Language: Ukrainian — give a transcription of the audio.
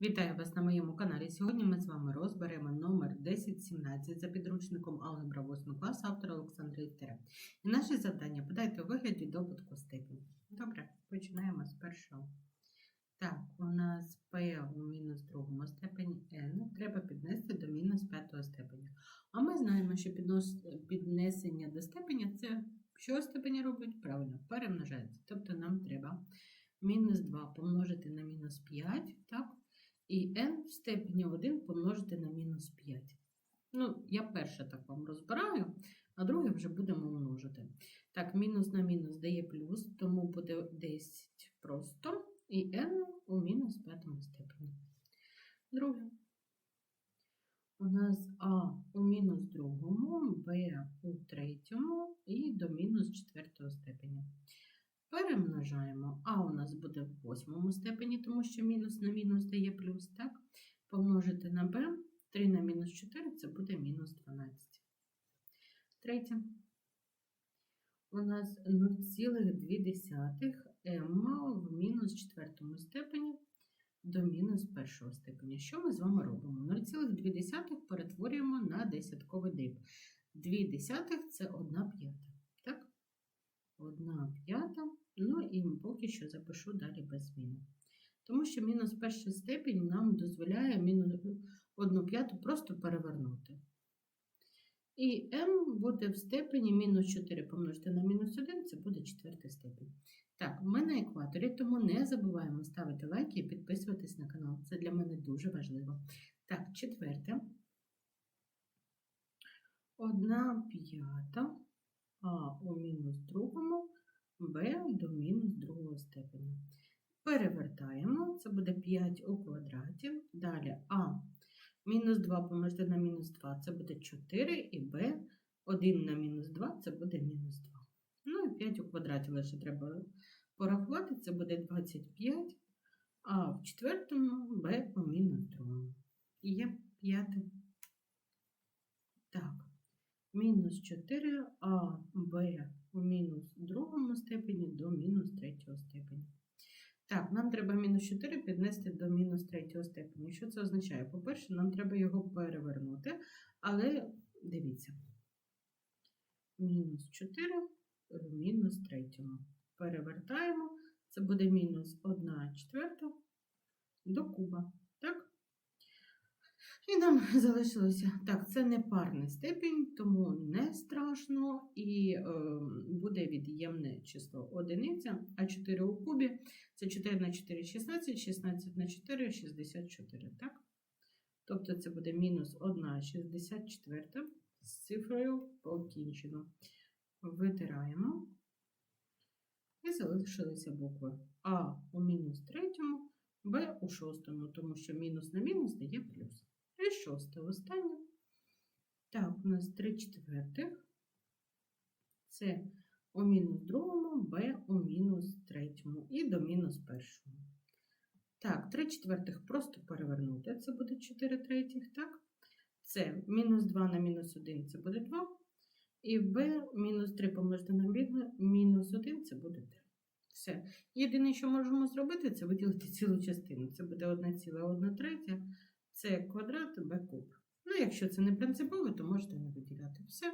Вітаю вас на моєму каналі. Сьогодні ми з вами розберемо номер 1017 за підручником Алгебра 8 класу автора Олександра Істера. І наше завдання подайте у вигляді добутку степені. Добре, починаємо з першого. Так, у нас P у мінус другому степені n треба піднести до мінус п'ятого степеня. А ми знаємо, що піднесення до степеня це що степені робить? Правильно, перемножається. Тобто нам треба мінус 2 помножити на мінус 5, так? І n в степені 1 помножити на мінус 5. Ну, я перше так вам розбираю, а друге вже будемо множити. Так, мінус на мінус дає плюс, тому буде 10 просто. І n у мінус п'ятому степені. Друге. У нас А у мінус другому, Б у третьому і до мінус четвертого степені. Перемножаємо. А у нас буде в восьмому степені, тому що мінус на мінус дає плюс, так? Помножити на b, 3 на мінус 4 це буде мінус 12. Третє. У нас 0,2 m в мінус четвертому степені до мінус першого степеня. Що ми з вами робимо? 0,2 перетворюємо на десятковий дріб. 2 десятих це 1 п'ята. Так? 1 п'ята. Поки що запишу далі без зміни. Тому що мінус перший степінь нам дозволяє мінус 1 п'яту просто перевернути. І m буде в степені мінус 4 помножити на мінус 1, це буде четвертий степінь. Так, ми на екваторі, тому не забуваємо ставити лайки і підписуватись на канал. Це для мене дуже важливо. Так, четверте. 1 п'ята а у мінус другому b до мінус. Перевертаємо, це буде 5 у квадраті. Далі а мінус 2 помножити на мінус 2 це буде 4, і b 1 на мінус 2 це буде мінус 2. Ну і 5 у квадраті лише треба порахувати, це буде 25, а в четвертому b у мінус другому. І є п'яте. Так, мінус 4, а b у мінус другому степені до мінус третього степені. Так, нам треба мінус 4 піднести до мінус 3 степені. Що це означає? По-перше, нам треба його перевернути, але дивіться. Мінус 4 в мінус 3. Перевертаємо, це буде мінус 1 четверта до куба. І нам залишилося. Так, це не парний степінь, тому не страшно, і е, буде від'ємне число одиниця, а 4 у кубі це 4 на 4 16, 16 на 4 64. Так? Тобто це буде мінус 1 64 з цифрою покінчено. Витираємо. І залишилися букви А у мінус третьому, Б у шостому, тому що мінус на мінус дає плюс. І шосте останнє. Так, у нас 3 четвертих. Це у мінус другому, Б у мінус третьому і до мінус першому. Так, 3 четвертих просто перевернути. Це буде 4 третіх, так? Це мінус 2 на мінус 1 це буде 2. І b мінус 3 помножити на мінус- мінус 1 це буде 3. Все. Єдине, що можемо зробити, це виділити цілу частину. Це буде 1,1 третя. Це квадрат Б куб. Ну, якщо це не принципово, то можете не виділяти. Все.